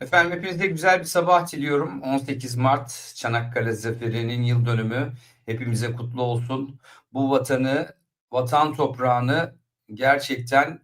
Efendim hepinize güzel bir sabah diliyorum. 18 Mart Çanakkale Zaferi'nin yıl dönümü hepimize kutlu olsun. Bu vatanı, vatan toprağını gerçekten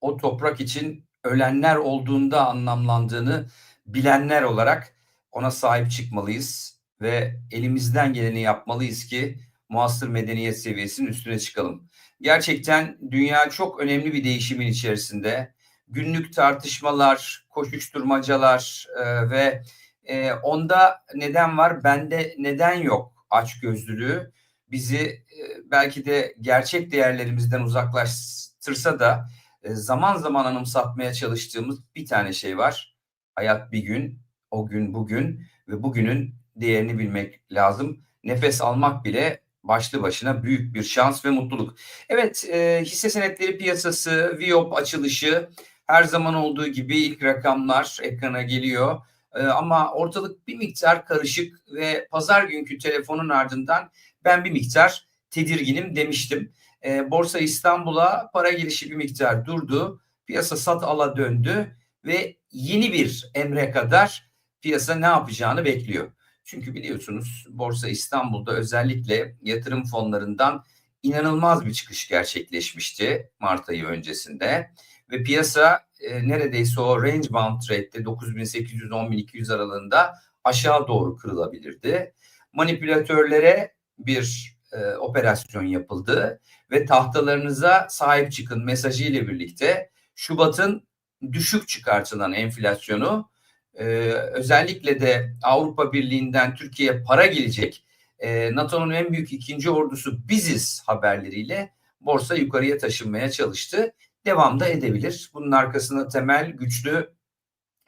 o toprak için ölenler olduğunda anlamlandığını bilenler olarak ona sahip çıkmalıyız ve elimizden geleni yapmalıyız ki muasır medeniyet seviyesinin üstüne çıkalım. Gerçekten dünya çok önemli bir değişimin içerisinde günlük tartışmalar, koşuşturmacalar e, ve e, onda neden var, bende neden yok açgözlülüğü bizi e, belki de gerçek değerlerimizden uzaklaştırsa da e, zaman zaman anımsatmaya çalıştığımız bir tane şey var. Hayat bir gün, o gün bugün ve bugünün değerini bilmek lazım. Nefes almak bile başlı başına büyük bir şans ve mutluluk. Evet, e, hisse senetleri piyasası, VIOP açılışı her zaman olduğu gibi ilk rakamlar ekrana geliyor. Ee, ama ortalık bir miktar karışık ve pazar günkü telefonun ardından ben bir miktar tedirginim demiştim. Ee, Borsa İstanbul'a para girişi bir miktar durdu. Piyasa sat ala döndü ve yeni bir emre kadar piyasa ne yapacağını bekliyor. Çünkü biliyorsunuz Borsa İstanbul'da özellikle yatırım fonlarından inanılmaz bir çıkış gerçekleşmişti Mart ayı öncesinde ve piyasa e, neredeyse o range bound trade'de 9800-10200 aralığında aşağı doğru kırılabilirdi. Manipülatörlere bir e, operasyon yapıldı ve tahtalarınıza sahip çıkın mesajı ile birlikte Şubat'ın düşük çıkartılan enflasyonu e, özellikle de Avrupa Birliği'nden Türkiye'ye para gelecek e, NATO'nun en büyük ikinci ordusu biziz haberleriyle borsa yukarıya taşınmaya çalıştı devam da edebilir. Bunun arkasında temel güçlü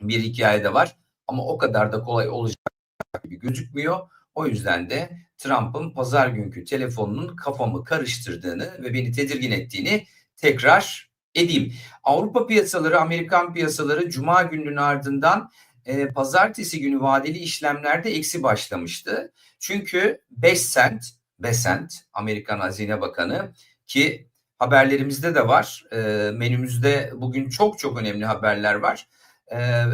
bir hikaye de var ama o kadar da kolay olacak gibi gözükmüyor. O yüzden de Trump'ın pazar günkü telefonunun kafamı karıştırdığını ve beni tedirgin ettiğini tekrar edeyim. Avrupa piyasaları, Amerikan piyasaları cuma gününün ardından e, pazartesi günü vadeli işlemlerde eksi başlamıştı. Çünkü 5 sent, Besant, Amerikan Hazine Bakanı ki haberlerimizde de var. E, menümüzde bugün çok çok önemli haberler var. E,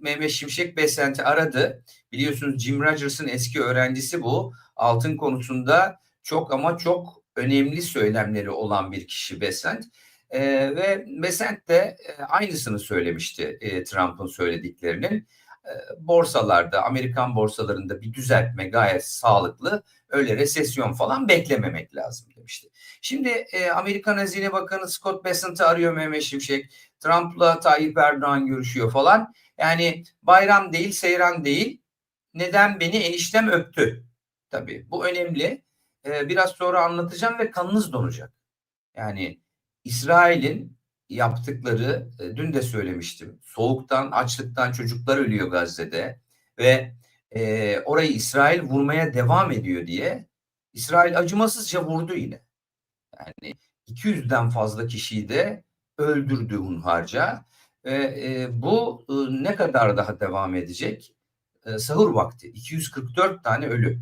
Mehmet Şimşek Besent'i aradı. Biliyorsunuz Jim Rogers'ın eski öğrencisi bu. Altın konusunda çok ama çok önemli söylemleri olan bir kişi Besent. E, ve Besent de aynısını söylemişti e, Trump'ın söylediklerinin. Borsalarda, Amerikan borsalarında bir düzeltme gayet sağlıklı. Öyle resesyon falan beklememek lazım demişti. Şimdi e, Amerikan Hazine Bakanı Scott Bessent'ı arıyor Mehmet Şimşek. Trump'la Tayyip Erdoğan görüşüyor falan. Yani bayram değil, seyran değil. Neden beni eniştem öptü? Tabii bu önemli. E, biraz sonra anlatacağım ve kanınız donacak. Yani İsrail'in yaptıkları e, dün de söylemiştim. Soğuktan, açlıktan çocuklar ölüyor Gazze'de ve e, orayı İsrail vurmaya devam ediyor diye İsrail acımasızca vurdu yine. Yani 200'den fazla kişiyi de öldürdü hunharca. Ve e, bu e, ne kadar daha devam edecek? E, sahur vakti 244 tane ölü.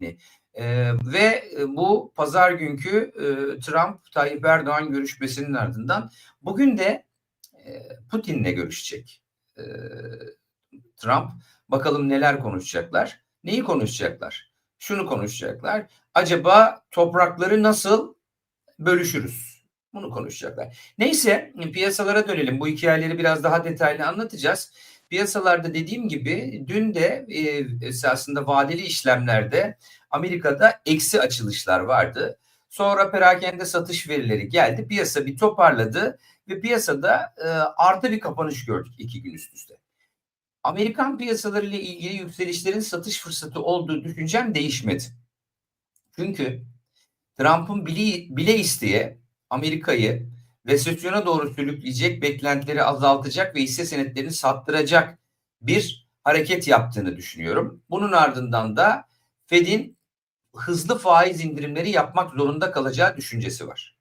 Yani e, ve bu pazar günkü e, Trump Tayyip Erdoğan görüşmesinin ardından bugün de e, Putin'le görüşecek. E, Trump bakalım neler konuşacaklar. Neyi konuşacaklar? Şunu konuşacaklar. Acaba toprakları nasıl bölüşürüz. Bunu konuşacaklar. Neyse piyasalara dönelim. Bu hikayeleri biraz daha detaylı anlatacağız. Piyasalarda dediğim gibi dün de e, esasında vadeli işlemlerde Amerika'da eksi açılışlar vardı. Sonra perakende satış verileri geldi. Piyasa bir toparladı ve piyasada e, artı bir kapanış gördük iki gün üst üste. Amerikan piyasaları ile ilgili yükselişlerin satış fırsatı olduğu düşüncem değişmedi. Çünkü Trump'ın bile, bile isteye Amerika'yı resesyona doğru sürükleyecek, beklentileri azaltacak ve hisse senetlerini sattıracak bir hareket yaptığını düşünüyorum. Bunun ardından da Fed'in hızlı faiz indirimleri yapmak zorunda kalacağı düşüncesi var.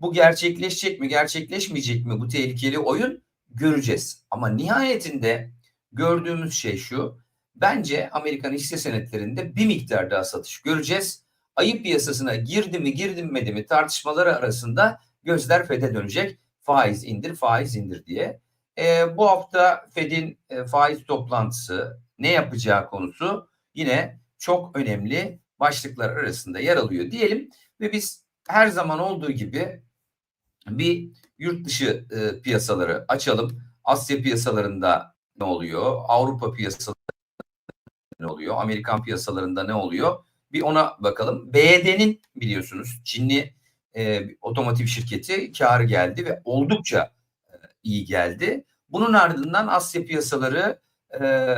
Bu gerçekleşecek mi, gerçekleşmeyecek mi bu tehlikeli oyun göreceğiz. Ama nihayetinde gördüğümüz şey şu. Bence Amerikan hisse senetlerinde bir miktar daha satış göreceğiz ayı piyasasına girdi mi girdinmedi mi tartışmaları arasında gözler FED'e dönecek. Faiz indir, faiz indir diye. e, bu hafta Fed'in e, faiz toplantısı ne yapacağı konusu yine çok önemli başlıklar arasında yer alıyor diyelim ve biz her zaman olduğu gibi bir yurt dışı e, piyasaları açalım. Asya piyasalarında ne oluyor? Avrupa piyasalarında ne oluyor? Amerikan piyasalarında ne oluyor? Bir ona bakalım. BYD'nin biliyorsunuz Çinli e, otomotiv şirketi karı geldi ve oldukça e, iyi geldi. Bunun ardından Asya piyasaları e,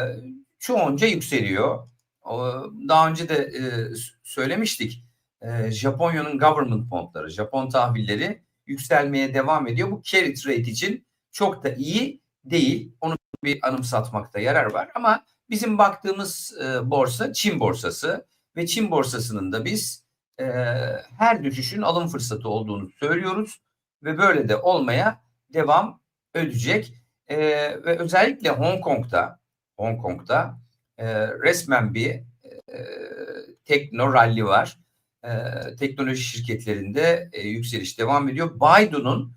çoğunca yükseliyor. Daha önce de e, söylemiştik. E, Japonya'nın government bondları, Japon tahvilleri yükselmeye devam ediyor. Bu carry trade için çok da iyi değil. Onu bir anımsatmakta yarar var ama bizim baktığımız e, borsa Çin borsası ve Çin borsasının da biz e, her düşüşün alım fırsatı olduğunu söylüyoruz ve böyle de olmaya devam edecek. E, ve özellikle Hong Kong'da Hong Kong'da e, resmen bir e, tekno rally var. E, teknoloji şirketlerinde e, yükseliş devam ediyor. Baidu'nun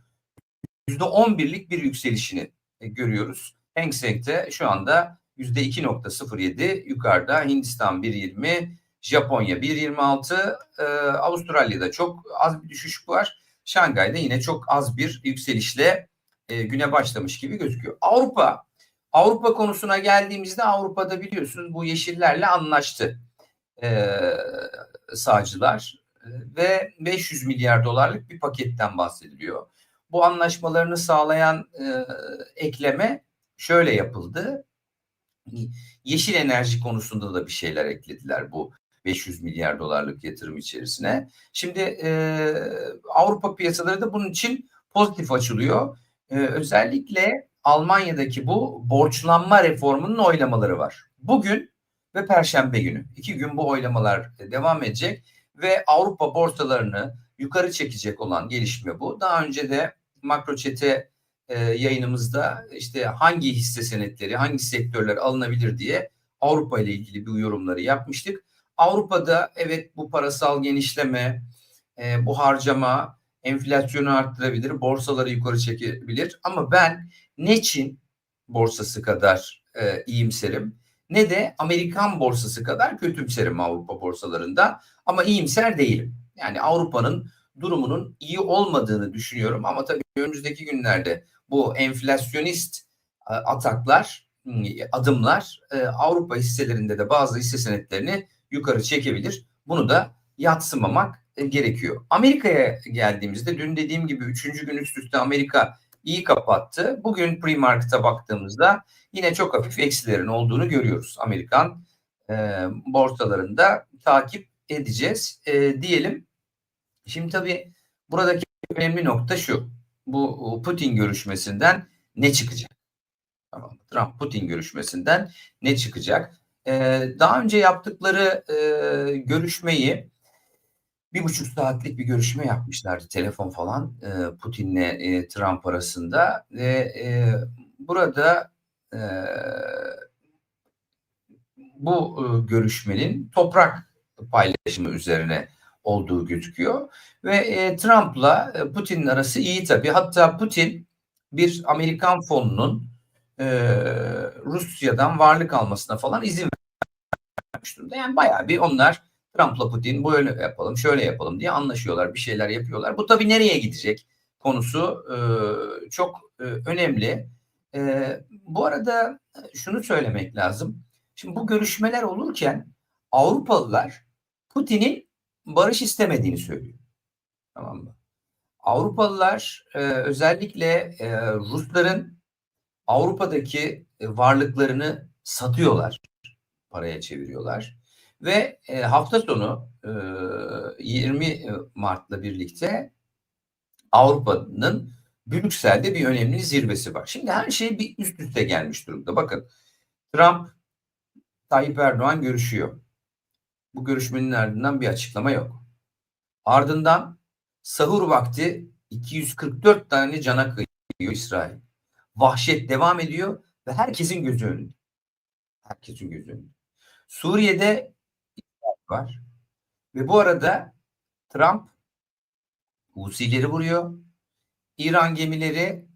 %11'lik bir yükselişini e, görüyoruz. Hang Seng'de şu anda %2.07 yukarıda Hindistan 1.20 Japonya 1.26 e, Avustralya'da çok az bir düşüş var. Şangay'da yine çok az bir yükselişle e, güne başlamış gibi gözüküyor. Avrupa Avrupa konusuna geldiğimizde Avrupa'da biliyorsunuz bu yeşillerle anlaştı e, sağcılar e, ve 500 milyar dolarlık bir paketten bahsediliyor. Bu anlaşmalarını sağlayan e, ekleme şöyle yapıldı. Yeşil enerji konusunda da bir şeyler eklediler bu 500 milyar dolarlık yatırım içerisine. Şimdi e, Avrupa piyasaları da bunun için pozitif açılıyor. E, özellikle Almanya'daki bu borçlanma reformunun oylamaları var. Bugün ve Perşembe günü. iki gün bu oylamalar devam edecek ve Avrupa borsalarını yukarı çekecek olan gelişme bu. Daha önce de makro çete e, yayınımızda işte hangi hisse senetleri, hangi sektörler alınabilir diye Avrupa ile ilgili bir yorumları yapmıştık. Avrupa'da evet bu parasal genişleme, e, bu harcama enflasyonu arttırabilir, borsaları yukarı çekebilir. Ama ben ne Çin borsası kadar e, iyimserim ne de Amerikan borsası kadar kötümserim Avrupa borsalarında. Ama iyimser değilim. Yani Avrupa'nın durumunun iyi olmadığını düşünüyorum. Ama tabii önümüzdeki günlerde bu enflasyonist e, ataklar, adımlar e, Avrupa hisselerinde de bazı hisse senetlerini yukarı çekebilir. Bunu da yatsımamak e, gerekiyor. Amerika'ya geldiğimizde dün dediğim gibi üçüncü gün üst üste Amerika iyi kapattı. Bugün pre-market'a baktığımızda yine çok hafif eksilerin olduğunu görüyoruz. Amerikan e, borsalarında takip edeceğiz e, diyelim. Şimdi tabii buradaki önemli nokta şu. Bu Putin görüşmesinden ne çıkacak? Tamam. Trump Putin görüşmesinden ne çıkacak? Ee, daha önce yaptıkları e, görüşmeyi bir buçuk saatlik bir görüşme yapmışlardı telefon falan e, Putin'le e, Trump arasında ve e, burada e, bu e, görüşmenin toprak paylaşımı üzerine olduğu gözüküyor ve e, Trump'la e, Putin'in arası iyi tabii. Hatta Putin bir Amerikan fonunun e, Rusya'dan varlık almasına falan izin vermiş durumda. Yani bayağı bir onlar Trump'la Putin böyle yapalım, şöyle yapalım diye anlaşıyorlar, bir şeyler yapıyorlar. Bu tabii nereye gidecek konusu e, çok e, önemli. E, bu arada şunu söylemek lazım. Şimdi bu görüşmeler olurken Avrupalılar Putin'in barış istemediğini söylüyor. Tamam mı? Avrupalılar e, özellikle e, Rusların Avrupa'daki e, varlıklarını satıyorlar, paraya çeviriyorlar. Ve e, hafta sonu e, 20 Mart'la birlikte Avrupa'nın Brüksel'de bir önemli zirvesi var. Şimdi her şey bir üst üste gelmiş durumda. Bakın Trump, Tayyip Erdoğan görüşüyor. Bu görüşmenin ardından bir açıklama yok. Ardından sahur vakti 244 tane cana kıyıyor İsrail. Vahşet devam ediyor ve herkesin gözü önünde. Herkesin gözü önünde. Suriye'de var. Ve bu arada Trump Husileri vuruyor. İran gemileri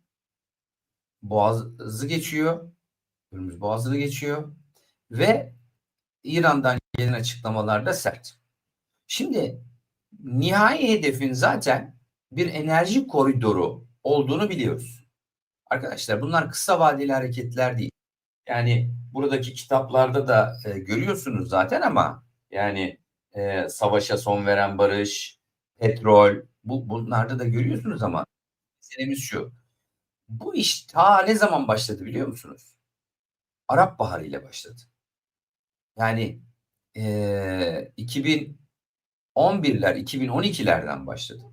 Boğaz'ı geçiyor. Hürmüz Boğazı'nı geçiyor. Ve İran'dan gelen açıklamalar da sert. Şimdi nihai hedefin zaten bir enerji koridoru olduğunu biliyoruz. Arkadaşlar bunlar kısa vadeli hareketler değil. Yani buradaki kitaplarda da e, görüyorsunuz zaten ama yani e, savaşa son veren barış, petrol bu bunlarda da görüyorsunuz ama meselemiz şu. Bu iş ta ne zaman başladı biliyor musunuz? Arap Baharı ile başladı. Yani e, 2011'ler, 2012'lerden başladı.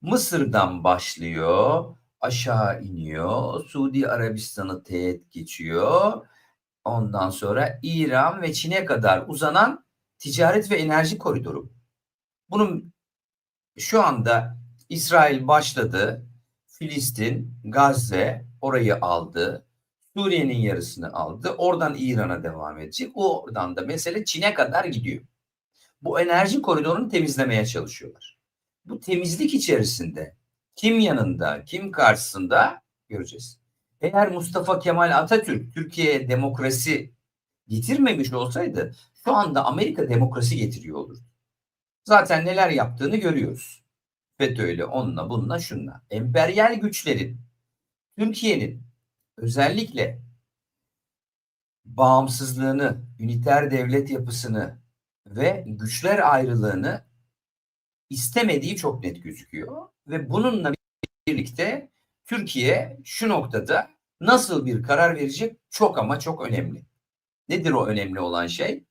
Mısır'dan başlıyor, aşağı iniyor, Suudi Arabistan'ı teğet geçiyor. Ondan sonra İran ve Çin'e kadar uzanan ticaret ve enerji koridoru. Bunun şu anda İsrail başladı. Filistin, Gazze orayı aldı. Suriye'nin yarısını aldı. Oradan İran'a devam edecek. Oradan da mesele Çin'e kadar gidiyor. Bu enerji koridorunu temizlemeye çalışıyorlar. Bu temizlik içerisinde kim yanında, kim karşısında göreceğiz. Eğer Mustafa Kemal Atatürk Türkiye'ye demokrasi getirmemiş olsaydı şu anda Amerika demokrasi getiriyor olurdu. Zaten neler yaptığını görüyoruz. FETÖ'yle, onunla, bununla, şunla. Emperyal güçlerin Türkiye'nin özellikle bağımsızlığını, üniter devlet yapısını ve güçler ayrılığını istemediği çok net gözüküyor ve bununla birlikte Türkiye şu noktada nasıl bir karar verecek çok ama çok önemli. Nedir o önemli olan şey?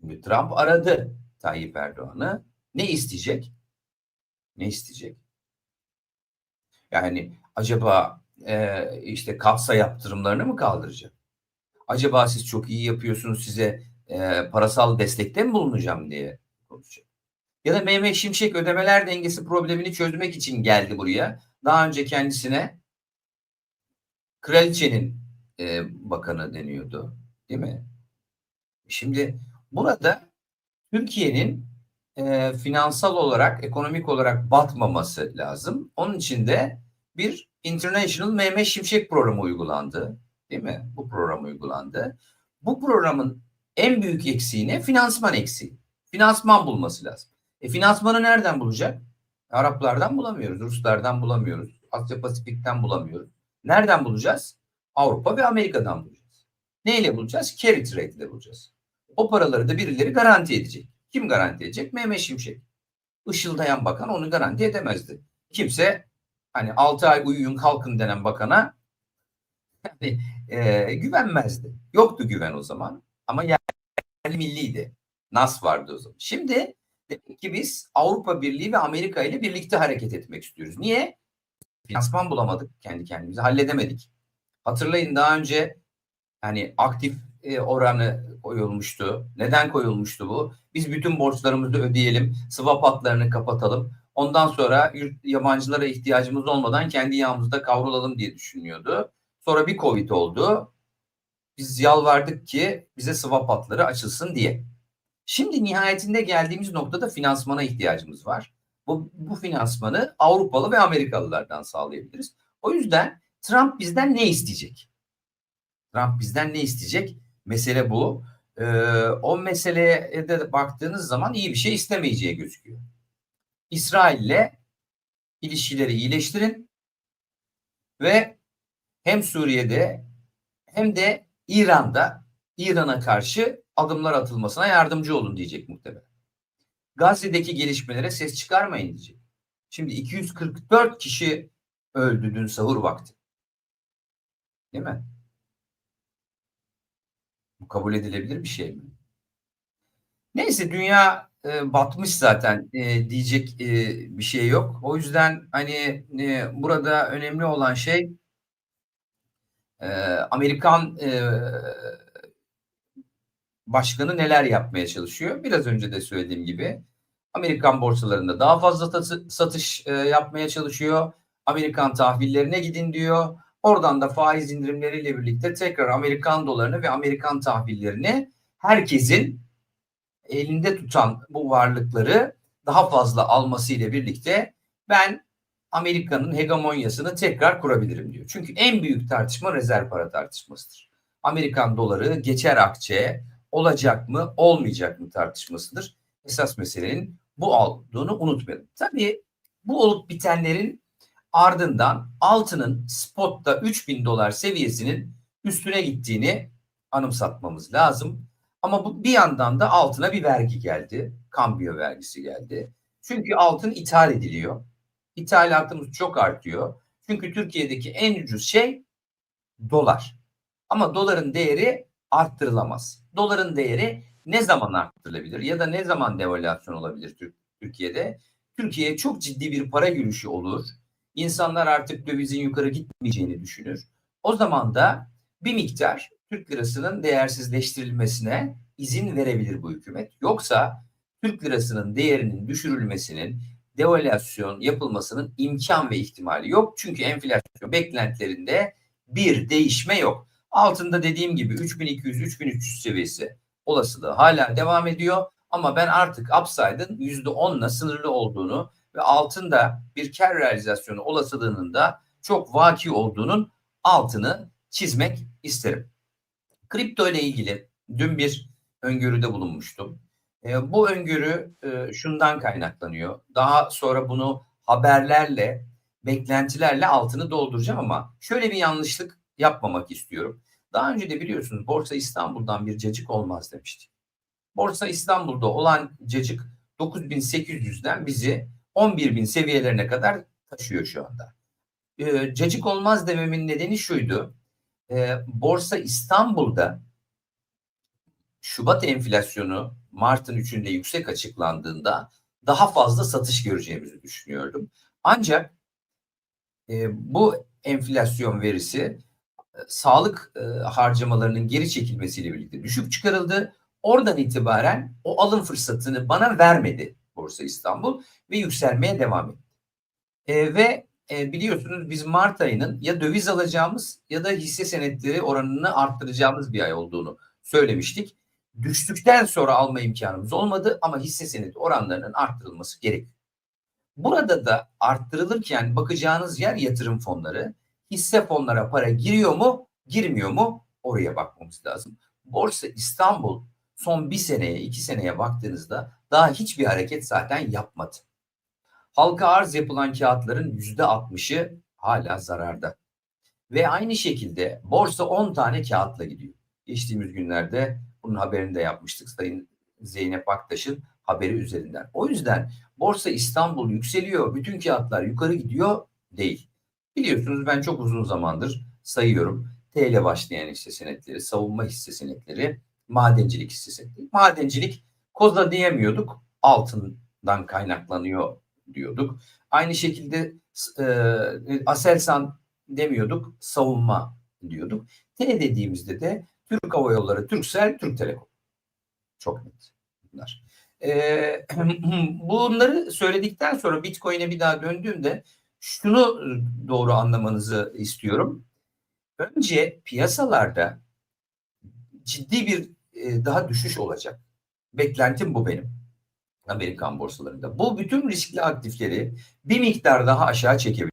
Şimdi Trump aradı Tayyip Erdoğan'ı. Ne isteyecek? Ne isteyecek? Yani acaba e, işte kapsa yaptırımlarını mı kaldıracak? Acaba siz çok iyi yapıyorsunuz size e, parasal destekte mi bulunacağım diye konuşacak. Ya da Mehmet Şimşek ödemeler dengesi problemini çözmek için geldi buraya. Daha önce kendisine kraliçenin e, bakanı deniyordu. Değil mi? Şimdi burada Türkiye'nin e, finansal olarak, ekonomik olarak batmaması lazım. Onun için de bir International Mehmet Şimşek programı uygulandı. Değil mi? Bu program uygulandı. Bu programın en büyük eksiği? Finansman eksiği. Finansman bulması lazım. E finansmanı nereden bulacak? Araplardan bulamıyoruz, Ruslardan bulamıyoruz, Asya Pasifik'ten bulamıyoruz. Nereden bulacağız? Avrupa ve Amerika'dan bulacağız. Neyle bulacağız? Carry trade ile bulacağız. O paraları da birileri garanti edecek. Kim garanti edecek? Mehmet Şimşek. Işıldayan bakan onu garanti edemezdi. Kimse hani 6 ay uyuyun kalkın denen bakana yani, e, güvenmezdi. Yoktu güven o zaman ama yerli milliydi. Nas vardı o zaman. Şimdi demek ki biz Avrupa Birliği ve Amerika ile birlikte hareket etmek istiyoruz. Niye? Finansman bulamadık kendi kendimize halledemedik. Hatırlayın daha önce hani aktif e, oranı koyulmuştu. Neden koyulmuştu bu? Biz bütün borçlarımızı ödeyelim, swap hatlarını kapatalım. Ondan sonra yabancılara ihtiyacımız olmadan kendi yağımızda kavrulalım diye düşünüyordu. Sonra bir Covid oldu. Biz yalvardık ki bize swap hatları açılsın diye. Şimdi nihayetinde geldiğimiz noktada finansmana ihtiyacımız var. Bu, bu finansmanı Avrupalı ve Amerikalılardan sağlayabiliriz. O yüzden Trump bizden ne isteyecek? Trump bizden ne isteyecek? Mesele bu. Ee, o meseleye de baktığınız zaman iyi bir şey istemeyeceği gözüküyor. İsrail'le ilişkileri iyileştirin ve hem Suriye'de hem de İran'da İran'a karşı adımlar atılmasına yardımcı olun diyecek muhtemelen. Gazze'deki gelişmelere ses çıkarmayın diyecek. Şimdi 244 kişi öldü dün sahur vakti. Değil mi? Bu kabul edilebilir bir şey mi? Neyse dünya e, batmış zaten e, diyecek e, bir şey yok. O yüzden hani e, burada önemli olan şey e, Amerikan e, başkanı neler yapmaya çalışıyor? Biraz önce de söylediğim gibi Amerikan borsalarında daha fazla satış e, yapmaya çalışıyor. Amerikan tahvillerine gidin diyor. Oradan da faiz indirimleriyle birlikte tekrar Amerikan dolarını ve Amerikan tahvillerini herkesin elinde tutan bu varlıkları daha fazla alması ile birlikte ben Amerika'nın hegemonyasını tekrar kurabilirim diyor. Çünkü en büyük tartışma rezerv para tartışmasıdır. Amerikan doları geçer akçeye olacak mı olmayacak mı tartışmasıdır. Esas meselenin bu olduğunu unutmayalım. Tabii bu olup bitenlerin ardından altının spotta 3000 dolar seviyesinin üstüne gittiğini anımsatmamız lazım. Ama bu bir yandan da altına bir vergi geldi. Kambiyo vergisi geldi. Çünkü altın ithal ediliyor. İthalatımız çok artıyor. Çünkü Türkiye'deki en ucuz şey dolar. Ama doların değeri arttırılamaz. Doların değeri ne zaman arttırılabilir ya da ne zaman devalüasyon olabilir Türkiye'de? Türkiye'ye çok ciddi bir para yürüyüşü olur. İnsanlar artık dövizin yukarı gitmeyeceğini düşünür. O zaman da bir miktar Türk lirasının değersizleştirilmesine izin verebilir bu hükümet. Yoksa Türk lirasının değerinin düşürülmesinin, devalüasyon yapılmasının imkan ve ihtimali yok. Çünkü enflasyon beklentilerinde bir değişme yok. Altında dediğim gibi 3200-3300 seviyesi olasılığı hala devam ediyor. Ama ben artık upside'ın %10'la sınırlı olduğunu ve altında bir kar realizasyonu olasılığının da çok vaki olduğunun altını çizmek isterim. Kripto ile ilgili dün bir öngörüde bulunmuştum. E, bu öngörü e, şundan kaynaklanıyor. Daha sonra bunu haberlerle, beklentilerle altını dolduracağım ama şöyle bir yanlışlık yapmamak istiyorum. Daha önce de biliyorsunuz Borsa İstanbul'dan bir cacık olmaz demişti. Borsa İstanbul'da olan cacık 9800'den bizi 11.000 seviyelerine kadar taşıyor şu anda. E, cacık olmaz dememin nedeni şuydu. E, Borsa İstanbul'da Şubat enflasyonu Mart'ın 3'ünde yüksek açıklandığında daha fazla satış göreceğimizi düşünüyordum. Ancak e, bu enflasyon verisi e, sağlık e, harcamalarının geri çekilmesiyle birlikte düşük çıkarıldı. Oradan itibaren o alım fırsatını bana vermedi Borsa İstanbul ve yükselmeye devam etti. E, ve e, biliyorsunuz biz Mart ayının ya döviz alacağımız ya da hisse senetleri oranını arttıracağımız bir ay olduğunu söylemiştik. Düştükten sonra alma imkanımız olmadı ama hisse senedi oranlarının arttırılması gerekiyor. Burada da arttırılırken bakacağınız yer yatırım fonları. Hisse fonlara para giriyor mu, girmiyor mu? Oraya bakmamız lazım. Borsa İstanbul son bir seneye, iki seneye baktığınızda daha hiçbir hareket zaten yapmadı. Halka arz yapılan kağıtların yüzde altmışı hala zararda. Ve aynı şekilde borsa 10 tane kağıtla gidiyor. Geçtiğimiz günlerde bunun haberini de yapmıştık Sayın Zeynep Aktaş'ın haberi üzerinden. O yüzden Borsa İstanbul yükseliyor, bütün kağıtlar yukarı gidiyor değil. Biliyorsunuz ben çok uzun zamandır sayıyorum. T ile başlayan hisse senetleri, savunma hisse senetleri, madencilik hisse senetleri. Madencilik koza diyemiyorduk, altından kaynaklanıyor diyorduk. Aynı şekilde e, Aselsan demiyorduk, savunma diyorduk. T dediğimizde de Türk Hava Yolları, Türksel, Türk Telekom. Çok net bunlar. Ee, bunları söyledikten sonra Bitcoin'e bir daha döndüğümde şunu doğru anlamanızı istiyorum. Önce piyasalarda ciddi bir e, daha düşüş olacak. Beklentim bu benim. Amerikan borsalarında. Bu bütün riskli aktifleri bir miktar daha aşağı çekebilir.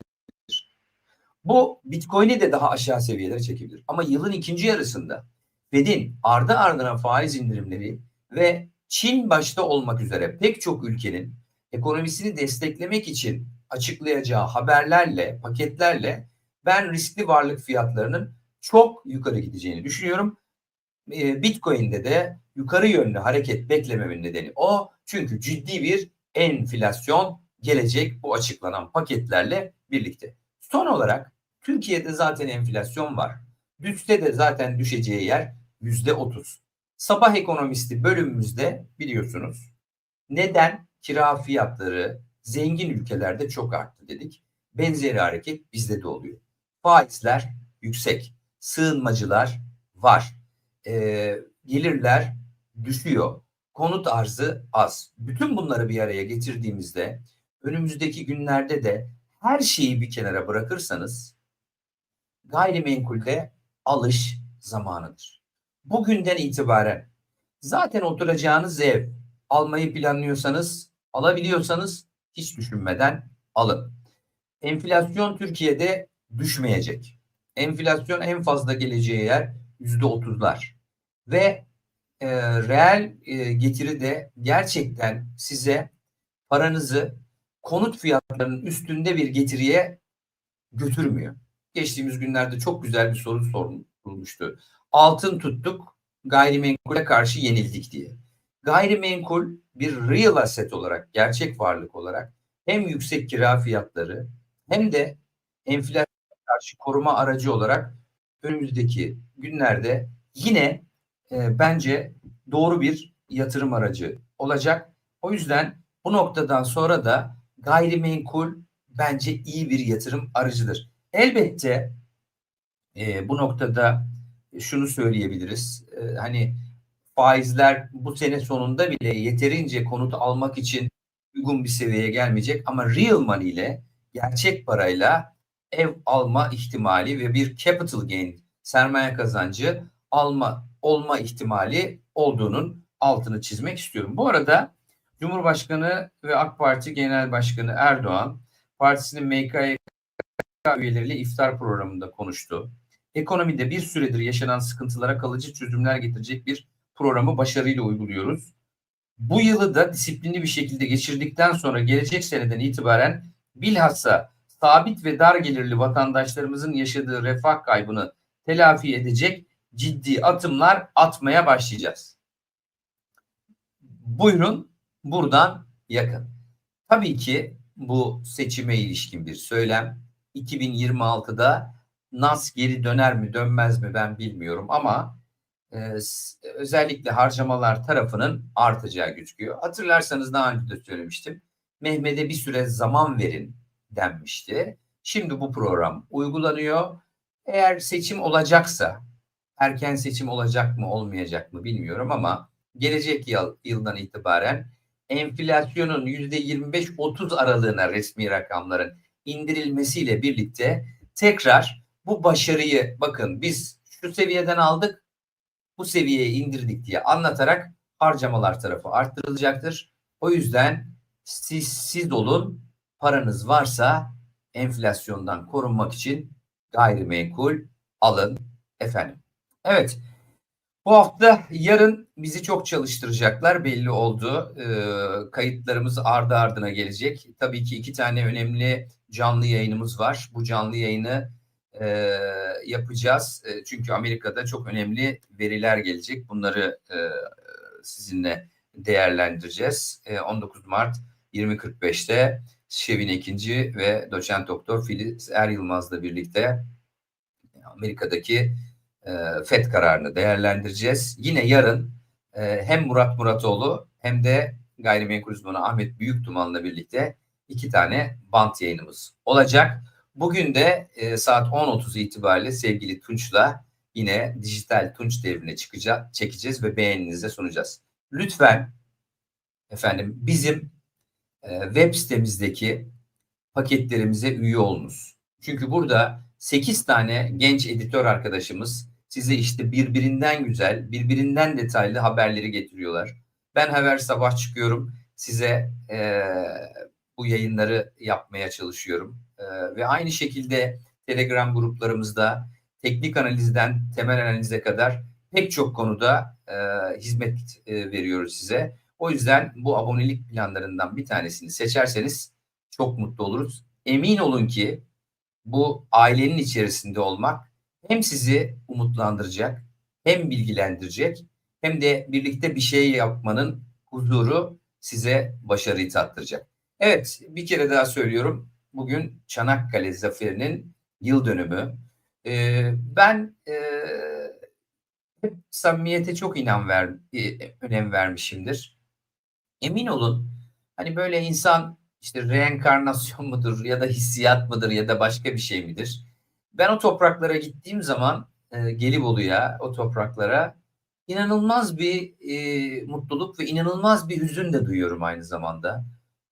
Bu Bitcoin'i de daha aşağı seviyelere çekebilir. Ama yılın ikinci yarısında Fed'in ardı ardına faiz indirimleri ve Çin başta olmak üzere pek çok ülkenin ekonomisini desteklemek için açıklayacağı haberlerle, paketlerle ben riskli varlık fiyatlarının çok yukarı gideceğini düşünüyorum. Bitcoin'de de yukarı yönlü hareket beklememin nedeni o. Çünkü ciddi bir enflasyon gelecek bu açıklanan paketlerle birlikte. Son olarak Türkiye'de zaten enflasyon var. Düşse de zaten düşeceği yer yüzde otuz. Sabah ekonomisti bölümümüzde biliyorsunuz neden kira fiyatları zengin ülkelerde çok arttı dedik. Benzeri hareket bizde de oluyor. Faizler yüksek, sığınmacılar var, e, gelirler düşüyor, konut arzı az. Bütün bunları bir araya getirdiğimizde önümüzdeki günlerde de her şeyi bir kenara bırakırsanız gayrimenkulde alış zamanıdır. Bugünden itibaren zaten oturacağınız ev almayı planlıyorsanız, alabiliyorsanız hiç düşünmeden alın. enflasyon Türkiye'de düşmeyecek. Enflasyon en fazla geleceği yer yüzde otuzlar ve e, reel e, getiri de gerçekten size paranızı konut fiyatlarının üstünde bir getiriye götürmüyor. Geçtiğimiz günlerde çok güzel bir soru sorulmuştu. Altın tuttuk, gayrimenkule karşı yenildik diye. Gayrimenkul bir real asset olarak, gerçek varlık olarak hem yüksek kira fiyatları hem de enflasyon karşı koruma aracı olarak önümüzdeki günlerde yine e, bence doğru bir yatırım aracı olacak. O yüzden bu noktadan sonra da gayrimenkul bence iyi bir yatırım aracıdır. Elbette e, bu noktada şunu söyleyebiliriz. E, hani faizler bu sene sonunda bile yeterince konut almak için uygun bir seviyeye gelmeyecek ama real money ile gerçek parayla ev alma ihtimali ve bir capital gain sermaye kazancı alma olma ihtimali olduğunun altını çizmek istiyorum. Bu arada Cumhurbaşkanı ve AK Parti Genel Başkanı Erdoğan partisinin MKYK üyeleriyle iftar programında konuştu. Ekonomide bir süredir yaşanan sıkıntılara kalıcı çözümler getirecek bir programı başarıyla uyguluyoruz. Bu yılı da disiplinli bir şekilde geçirdikten sonra gelecek seneden itibaren bilhassa sabit ve dar gelirli vatandaşlarımızın yaşadığı refah kaybını telafi edecek ciddi atımlar atmaya başlayacağız. Buyurun buradan yakın. Tabii ki bu seçime ilişkin bir söylem. 2026'da NAS geri döner mi dönmez mi ben bilmiyorum ama e, özellikle harcamalar tarafının artacağı gözüküyor. Hatırlarsanız daha önce de söylemiştim. Mehmet'e bir süre zaman verin denmişti. Şimdi bu program uygulanıyor. Eğer seçim olacaksa, erken seçim olacak mı olmayacak mı bilmiyorum ama gelecek yıl, yıldan itibaren enflasyonun %25-30 aralığına resmi rakamların indirilmesiyle birlikte tekrar bu başarıyı bakın biz şu seviyeden aldık bu seviyeye indirdik diye anlatarak harcamalar tarafı arttırılacaktır. O yüzden siz, siz olun paranız varsa enflasyondan korunmak için gayrimenkul alın efendim. Evet bu hafta yarın bizi çok çalıştıracaklar belli oldu. Ee, kayıtlarımız ardı ardına gelecek. Tabii ki iki tane önemli canlı yayınımız var. Bu canlı yayını e, yapacağız. E, çünkü Amerika'da çok önemli veriler gelecek. Bunları e, sizinle değerlendireceğiz. E, 19 Mart 20.45'te Şevin ikinci ve doçent doktor Filiz Er Yılmaz'la birlikte Amerika'daki FED kararını değerlendireceğiz. Yine yarın e, hem Murat Muratoğlu hem de gayrimenkul uzmanı Ahmet Büyükduman'la birlikte iki tane bant yayınımız olacak. Bugün de e, saat 10.30 itibariyle sevgili Tunç'la yine dijital Tunç devrine çıkacağız, çekeceğiz ve beğeninize sunacağız. Lütfen efendim bizim e, web sitemizdeki paketlerimize üye olunuz. Çünkü burada 8 tane genç editör arkadaşımız size işte birbirinden güzel, birbirinden detaylı haberleri getiriyorlar. Ben haber sabah çıkıyorum. Size e, bu yayınları yapmaya çalışıyorum. E, ve aynı şekilde Telegram gruplarımızda teknik analizden temel analize kadar pek çok konuda e, hizmet e, veriyoruz size. O yüzden bu abonelik planlarından bir tanesini seçerseniz çok mutlu oluruz. Emin olun ki bu ailenin içerisinde olmak hem sizi umutlandıracak, hem bilgilendirecek, hem de birlikte bir şey yapmanın huzuru size başarıyı tattıracak. Evet, bir kere daha söylüyorum. Bugün Çanakkale Zaferi'nin yıl dönümü. Ee, ben e, hep samimiyete çok inan ver, e, önem vermişimdir. Emin olun, hani böyle insan işte reenkarnasyon mudur ya da hissiyat mıdır ya da başka bir şey midir? Ben o topraklara gittiğim zaman e, Gelibolu'ya, o topraklara inanılmaz bir e, mutluluk ve inanılmaz bir hüzün de duyuyorum aynı zamanda.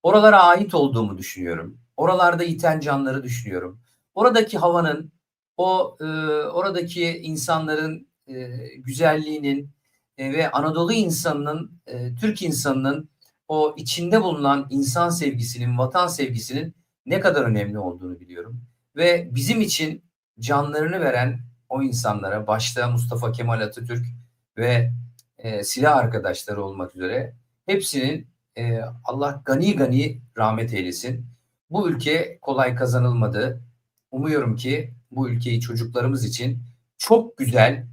Oralara ait olduğumu düşünüyorum. Oralarda yiten canları düşünüyorum. Oradaki havanın, o e, oradaki insanların e, güzelliğinin e, ve Anadolu insanının, e, Türk insanının o içinde bulunan insan sevgisinin, vatan sevgisinin ne kadar önemli olduğunu biliyorum. Ve bizim için canlarını veren o insanlara başta Mustafa Kemal Atatürk ve e, silah arkadaşları olmak üzere hepsinin e, Allah gani gani rahmet eylesin. Bu ülke kolay kazanılmadı. Umuyorum ki bu ülkeyi çocuklarımız için çok güzel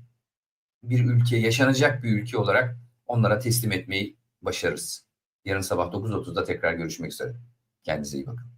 bir ülke, yaşanacak bir ülke olarak onlara teslim etmeyi başarırız. Yarın sabah 9.30'da tekrar görüşmek üzere. Kendinize iyi bakın.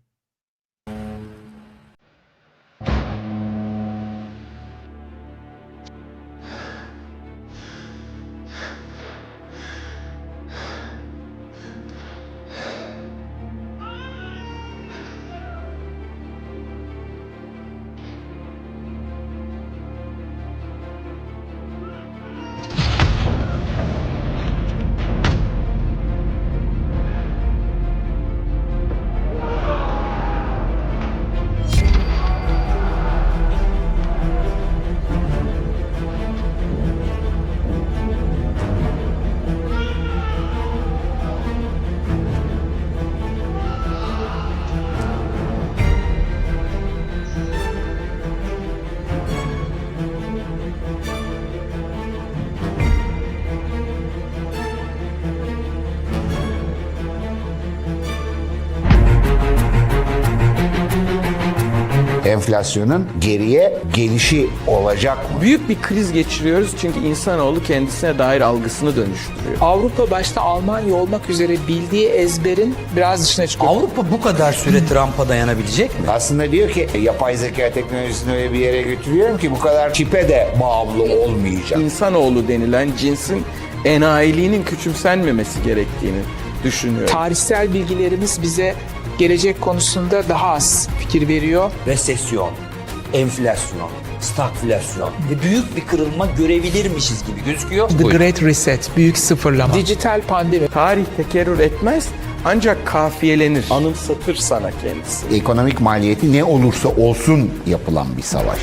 Enflasyonun geriye gelişi olacak mı? Büyük bir kriz geçiriyoruz çünkü insanoğlu kendisine dair algısını dönüştürüyor. Avrupa başta Almanya olmak üzere bildiği ezberin biraz dışına çıkıyor. Avrupa bu kadar süre Trump'a dayanabilecek mi? Aslında diyor ki yapay zeka teknolojisini öyle bir yere götürüyorum ki bu kadar çipe de bağımlı olmayacak. İnsanoğlu denilen cinsin enayiliğinin küçümsenmemesi gerektiğini düşünüyorum. Tarihsel bilgilerimiz bize gelecek konusunda daha az fikir veriyor. Resesyon, enflasyon, stagflasyon ve büyük bir kırılma görebilirmişiz gibi gözüküyor. The Great Reset, büyük sıfırlama. Dijital pandemi. Tarih tekerrür etmez ancak kafiyelenir. Anımsatır sana kendisi. Ekonomik maliyeti ne olursa olsun yapılan bir savaş.